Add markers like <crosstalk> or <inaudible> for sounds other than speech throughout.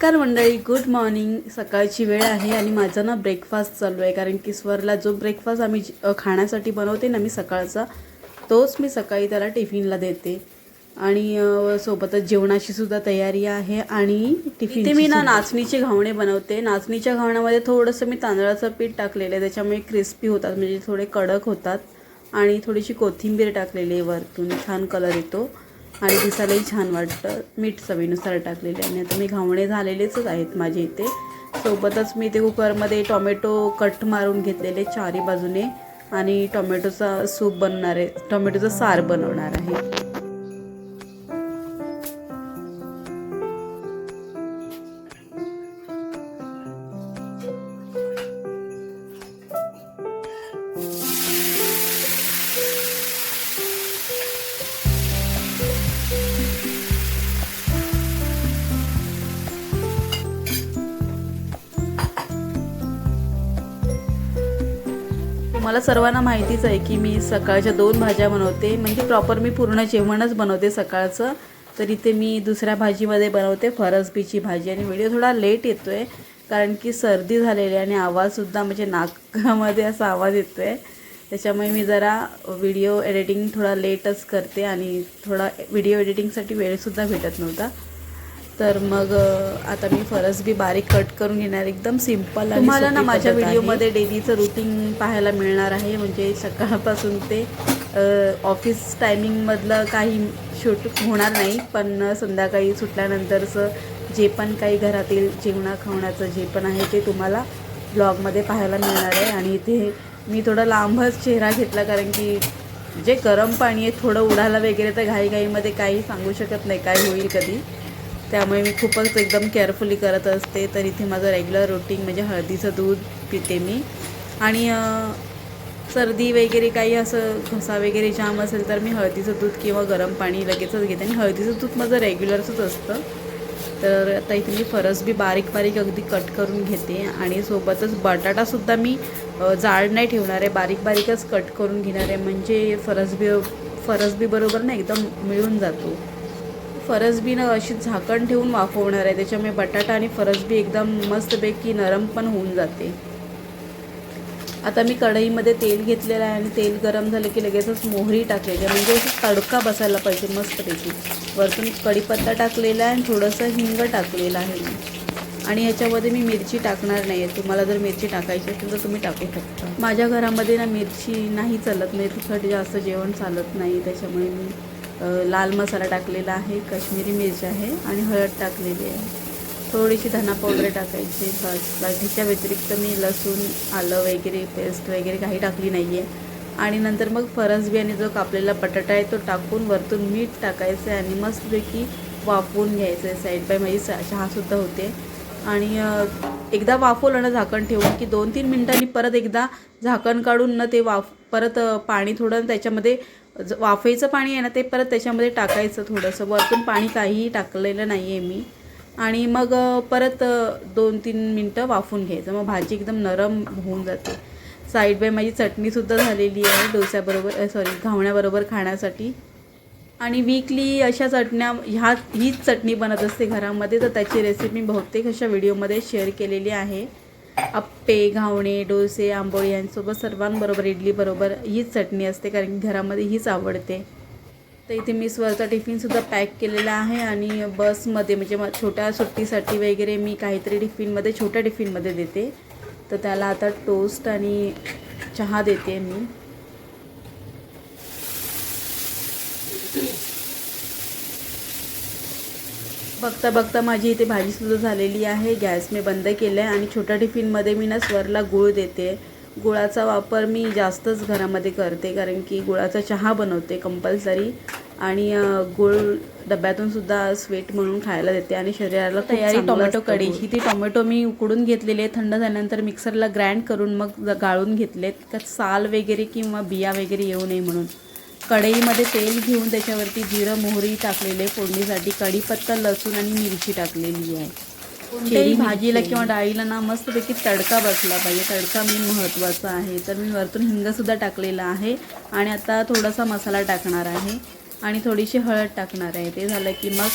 नमस्कार मंडळी good morning सकाळची वेळ आहे आणि माझा ना ब्रेकफास्ट चालू आहे. कारण की स्वरला जो ब्रेकफास्ट आम्ही खाण्यासाठी बनवते ना मी सकाळचा तोच मी सकाळी त्याला टिफिनला देते. आणि सोबतच जेवणाची सुद्धा तयारी आहे आणि टिफिन ते मी ना नाचणीचे घावणे बनवते. नाचणीच्या घावण्यामध्ये थोडंसं मी तांदळाचं पीठ टाकलेलं आहे. त्याच्यामुळे क्रिस्पी होतात म्हणजे थोडे कडक होतात. आणि थोडीशी कोथिंबीर टाकलेली आहे वरतून. छान कलर येतो. आणि दिसायलाही छान वाटतं. मीठ चवीनुसार टाकलेले आणि आता मी घावणे झालेलेच आहेत माझे इथे. सोबतच मी ते कुकरमध्ये टोमॅटो कट मारून घेतलेले चारी बाजूने. आणि टोमॅटोचा सूप बनवणार आहे. टोमॅटोचं सार बनवणार आहे. मला सर्वांना माहितीच आहे की मी सकाळच्या दोन भाज्या बनवते. म्हणजे प्रॉपर मी पूर्ण जेवणच बनवते सकाळचं. तर इथे मी दुसऱ्या भाजीमध्ये बनवते फरसबीची भाजी आणि व्हिडिओ थोडा लेट येतो आहे कारण की सर्दी झालेली आहे आणि आवाजसुद्धा म्हणजे नाकामध्ये असा आवाज येतो आहे त्याच्यामुळे मी जरा व्हिडिओ एडिटिंग थोडा लेटच करते आणि थोडा व्हिडिओ एडिटिंगसाठी वेळसुद्धा भेटत नव्हता. तर मग आता मी फरसबी बारीक कट करून घेणार. एकदम सिंपल तुम्हाला ना माझ्या व्हिडिओमध्ये डेलीचं रुटीन पाहायला मिळणार आहे. म्हणजे सकाळपासून ते ऑफिस टायमिंगमधलं काही शूट होणार नाही. पण संध्याकाळी सुटल्यानंतरचं जे पण काही घरातील जेवणा खावण्याचं जे पण आहे ते तुम्हाला ब्लॉगमध्ये पाहायला मिळणार आहे. आणि इथे मी थोडा लांबच चेहरा घेतला कारण की जे गरम पाणी आहे थोडं उडायला वगैरे तर घाईघाईमध्ये काही सांगू शकत नाही काय होईल कधी. त्यामुळे मी खूपच एकदम केअरफुली करत असते. तर इथे माझं रेग्युलर रुटीन म्हणजे हळदीचं दूध पिते मी. आणि सर्दी वगैरे काही असं घसा वगैरे जाम असेल तर मी हळदीचं दूध किंवा गरम पाणी लगेचच घेते. आणि हळदीचं दूध माझं रेग्युलरचंच असतं. तर आता इथे मी फरसबी बारीक बारीक अगदी कट करून घेते. आणि सोबतच बटाटासुद्धा मी जाड नाही ठेवणार आहे. बारीक बारीकच कट करून घेणार आहे. म्हणजे फरसबी फरसबी बरोबर ना एकदम मिळून जातो. फरसबी ना अशी झाकण ठेवून वाफवणार आहे. त्याच्यामुळे बटाटा आणि फरसबी एकदम मस्तपैकी नरम पण होऊन जाते. आता मी कढईमध्ये तेल घेतलेलं आहे आणि तेल गरम झालं की लगेचच मोहरी टाकलेली आहे. म्हणजे असं तडका बसायला पाहिजे मस्तपैकी. वरतून कढीपत्ता टाकलेला आहे आणि थोडंसं हिंग टाकलेलं आहे मी. आणि ह्याच्यामध्ये मी मिरची टाकणार नाही आहे तुम्हाला जर मिरची टाकायची असेल तर तुम्ही टाकू शकता. माझ्या घरामध्ये ना मिरची नाही चालत. नाही तिखट जास्त जेवण चालत नाही. त्याच्यामुळे मी लाल मसाला टाकलेला आहे काश्मीरी मिरची आहे आणि हळद टाकलेली आहे. थोडीशी धना पावडर <clears throat> टाकायची बस. ह्याच्या व्यतिरिक्त मी लसूण आलं वगैरे पेस्ट वगैरे काही टाकली नाही आहे आणि नंतर मग फरसबी आणि जो कापलेला बटाटा आहे तो टाकून वरतून मीठ टाकायचं आहे आणि मस्तपैकी वाफवून घ्यायचं आहे साईड बाय माझी चहासुद्धा होते. आणि एकदा वाफवलं ना झाकण ठेवून की दोन तीन मिनटांनी परत एकदा झाकण काढून ना ते वाफ परत पाणी थोडं त्याच्यामध्ये वाफेचं पाणी आहे ना ते परत त्याच्यामध्ये टाकायचं थोडंसं. वरतून पाणी काहीही टाकलेलं नाही आहे मी. आणि मग परत दोन तीन मिनटं वाफून घ्यायचं. मग भाजी एकदम नरम होऊन जाते. साईड बाय माझी चटणीसुद्धा झालेली आहे डोस्याबरोबर सॉरी घावण्याबरोबर खाण्यासाठी. आणि वीकली अशा चटण्या ह्या हीच चटणी बनत असते घरामध्ये. तर त्याची रेसिपी बहुतेक अशा व्हिडिओमध्ये शेअर केलेली आहे. अप्पे घावणे डोसे आंबोळी यांसोबत सर्वांबरोबर इडलीबरोबर हीच चटणी असते कारण की घरामध्ये हीच आवडते. तर इथे मी स्वरचा टिफिनसुद्धा पॅक केलेला आहे आणि बसमध्ये म्हणजे म छोट्या सुट्टीसाठी वगैरे मी काहीतरी टिफिनमध्ये छोट्या टिफिनमध्ये देते. तर त्याला आता टोस्ट आणि चहा देते मी. बघता बघता माझी इथे भाजीसुद्धा झालेली आहे. गॅस मी बंद केलं आहे आणि छोट्या टिफिनमध्ये मी ना स्वरला गूळ देते. गुळाचा वापर मी जास्तच घरामध्ये करते कारण की गुळाचा चहा बनवते कंपल्सरी. आणि गुळ डब्यातून सुद्धा स्वीट म्हणून खायला देते आणि शरीराला तयारी टोमॅटो कढी. ही ती टोमॅटो मी उकडून घेतलेली आहे. थंड झाल्यानंतर मिक्सरला ग्राइंड करून मग गाळून घेतलेत. त्यात साल वगैरे किंवा बिया वगैरे येऊ नये म्हणून. कढईमध्ये तेल घेऊन त्याच्यावरती जिरं मोहरी टाकलेले फोडणीसाठी कढीपत्ता लसूण आणि मिरची टाकलेली आहे. कोणत्याही भाजीला किंवा डाळीला ना मस्तपैकी तडका बसला पाहिजे. तडका मेन महत्त्वाचा आहे. तर मी वरतून हिंगसुद्धा टाकलेला आहे आणि आता थोडासा मसाला टाकणार आहे आणि थोडीशी हळद टाकणार आहे. ते झालं की मग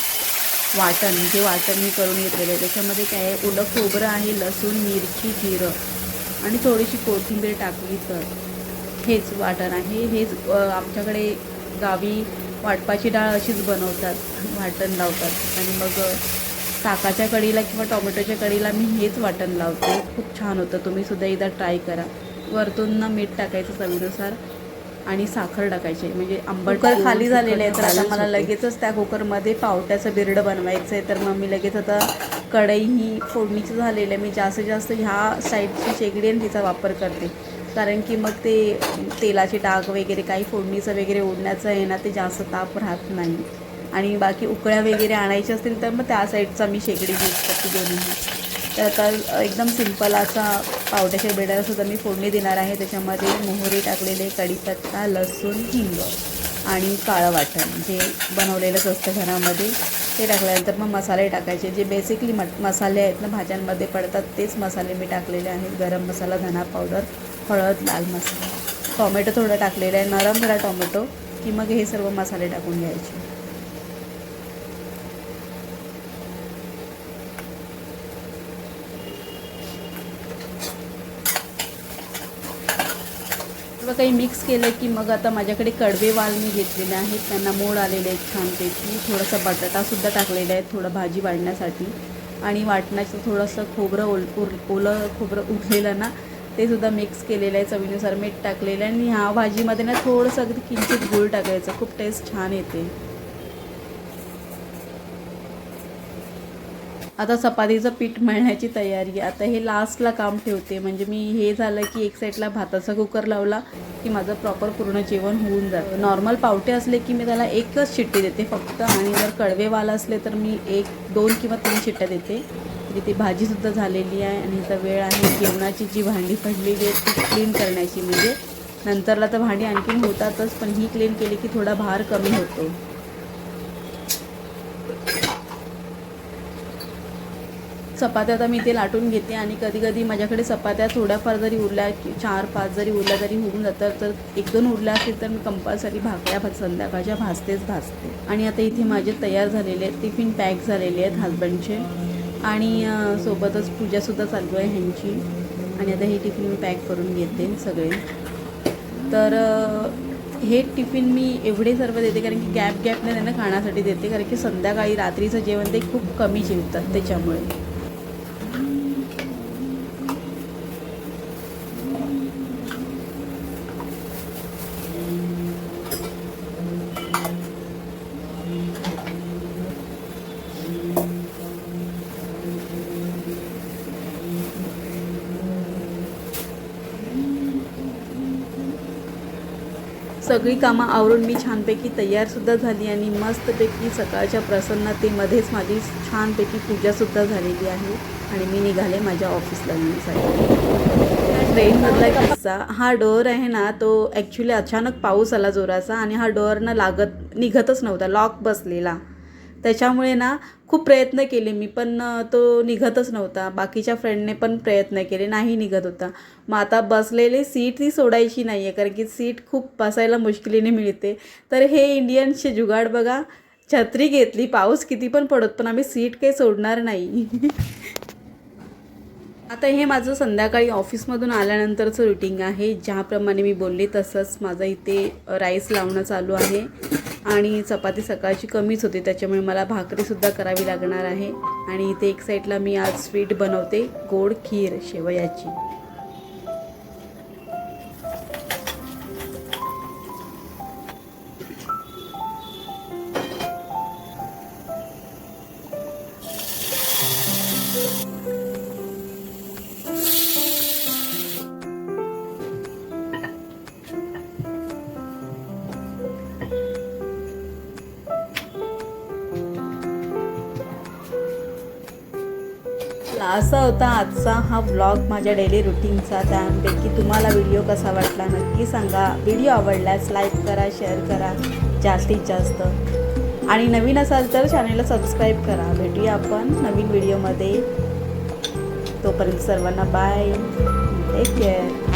वाटण. जे वाटण मी करून घेतलेलं आहे. त्याच्यामध्ये काय आहे? ओलं खोबरं आहे लसूण मिरची जिरं आणि थोडीशी कोथिंबीर टाकली तर. हेच वाटण आहे. हेच आमच्याकडे गावी वाटपाची डाळ अशीच बनवतात वाटण लावतात. आणि मग ताकाच्या कढीला किंवा टोमॅटोच्या कढीला मी हेच वाटण लावते. खूप छान होतं. तुम्ही सुद्धा एकदा ट्राय करा. वरतून ना मीठ टाकायचं चवीनुसार आणि साखर टाकायची. म्हणजे आंबट कुकर खाली झालेलं आहे तर आता मला लगेचच त्या कुकरमध्ये पावट्याचं बिरडं बनवायचं आहे तर मग मी लगेच आता कढई ही फोडणीची झालेली आहे. मी जास्तीत जास्त ह्या साईडची शेगडी आणि तिचा वापर करते. कारण की मग ते तेलाचे डाग वगैरे काही फोडणीचं वगैरे ओढण्याचं आहे ना ते जास्त ताप राहत नाही. आणि बाकी उकळ्या वगैरे आणायच्या असतील तर मग त्या साईडचा मी शेगडी यूज करते दोन्ही. तर आता एकदम सिंपल असा पावट्याच्या बेडाला सुद्धा मी फोडणी देणार आहे. त्याच्यामध्ये मोहरी टाकलेले कढीपत्ता लसूण हिंग आणि काळं वाटण जे बनवलेलंच असतं घरामध्ये. ते टाकल्यानंतर मग मसाले टाकायचे. जे बेसिकली मट मसाले आहेत ना भाज्यांमध्ये पडतात तेच मसाले मी टाकलेले आहेत. गरम मसाला धना पावडर हळद लाल मसाला. टॉमॅटो थोडं टाकलेलं आहे नरम झाला टॉमॅटो. की मग हे सर्व मसाले टाकून घ्यायचे. सर्व काही मिक्स केलं की मग आता माझ्याकडे कडवे वाल मी घेतलेले आहेत. त्यांना मोड आलेले आहेत छानपैकी. थोडासा बटाटासुद्धा टाकलेला आहे थोडं भाजी वाढण्यासाठी. आणि वाटण्याचं थोडंसं खोबरं ओल ओलं खोबरं उठलेलं ना ते सुद्धा मिक्स केलेलं आहे चवीनुसार मीठ टाकलेलं आहे आणि ह्या भाजीमध्ये ना थोडंसं अगदी किंचित गूळ टाकायचं खूप टेस्ट छान येते. आता चपातीचं पीठ मळण्याची तयारी आता हे लास्टला काम ठेवते. म्हणजे मी हे झालं की एक साईडला भाताचा कुकर लावला की माझं प्रॉपर पूर्ण जेवण होऊन जातं. नॉर्मल पावटे असले की मी त्याला एकच शिट्टी देते. फक्त आणि जर कडवेवाला असले तर मी एक दोन किंवा तीन शिट्ट्या देते. म्हणजे भाजीसुद्धा झालेली आहे आणि आता वेळ आहे जेवणाची जी भांडी पडलेली आहे ती क्लीन करण्याची. म्हणजे नंतरला तर भांडी आणखीन होतातच पण ही क्लीन केली की थोडा भार कमी होतो. चपात्या आता मी ते लाटून घेते आणि कधी कधी माझ्याकडे चपात्या थोड्याफार जरी उरल्या की चार पाच जरी उरल्या तरी होऊन जातात तर एक दोन उरल्या असतील तर मी कंपल्सरी भाकऱ्या भात संध्याकाळच्या भाजतेच भाजते. आणि आता इथे माझे तयार झालेले आहेत टिफिन पॅक झालेले आहेत हजबंडचे आणि सोबतच पूजासुद्धा चालू आहे ह्यांची. आणि आता हे टिफिन मी पॅक करून घेते सगळे. तर हे टिफिन मी एवढे सर्व देते कारण की गॅप गॅपने त्यांना खाण्यासाठी देते. कारण की संध्याकाळी रात्रीचं जेवण ते खूप कमी जेवतात त्याच्यामुळे. सगळी कामं आवरून मी छानपैकी तयारसुद्धा झाली आणि मस्तपैकी सकाळच्या प्रसन्नतेमध्येच माझी छानपैकी पूजासुद्धा झालेली आहे आणि मी निघाले माझ्या ऑफिसला जाण्यासाठी ट्रेनमधला किस्सा हा डोअर आहे ना तो ॲक्च्युली अचानक पाऊस आला जोराचा आणि हा डोअर ना लागत निघतच नव्हता लॉक बसलेला. त्याच्यामुळे ना खूप प्रयत्न केले मी पण तो निघतच नव्हता. बाकीच्या फ्रेंडने पण प्रयत्न केले नाही निघत होता. मग आता बसलेली सीट ती सोडायची नाही आहे कारण की सीट खूप बसायला मुश्किलीने मिळते. तर हे इंडियनचे जुगाड बघा. छत्री घेतली पाऊस किती पण पडत पण आम्ही सीट काही सोडणार नाही. <laughs> आता हे माझं संध्याकाळी ऑफिसमधून आल्यानंतरचं रुटीन आहे. ज्याप्रमाणे मी बोलले तसंच माझं इथे राईस लावणं चालू आहे. आणि चपाती सकाळची कमीच होती त्याच्यामुळे मला भाकरीसुद्धा करावी लागणार आहे. आणि इथे एक साईडला मी आज स्वीट बनवते गोड खीर शेवयाची. असा होता आजचा हा व्लॉग माझ्या डेली रुटीनचा त्यापैकी तुम्हाला व्हिडिओ कसा वाटला नक्की सांगा. व्हिडिओ आवडल्यास लाईक करा शेअर करा. जास्तीत जास्त. आणि नवीन असाल तर चॅनलला सबस्क्राईब करा. भेटूया आपण नवीन व्हिडिओमध्ये तोपर्यंत सर्वांना बाय टेक केअर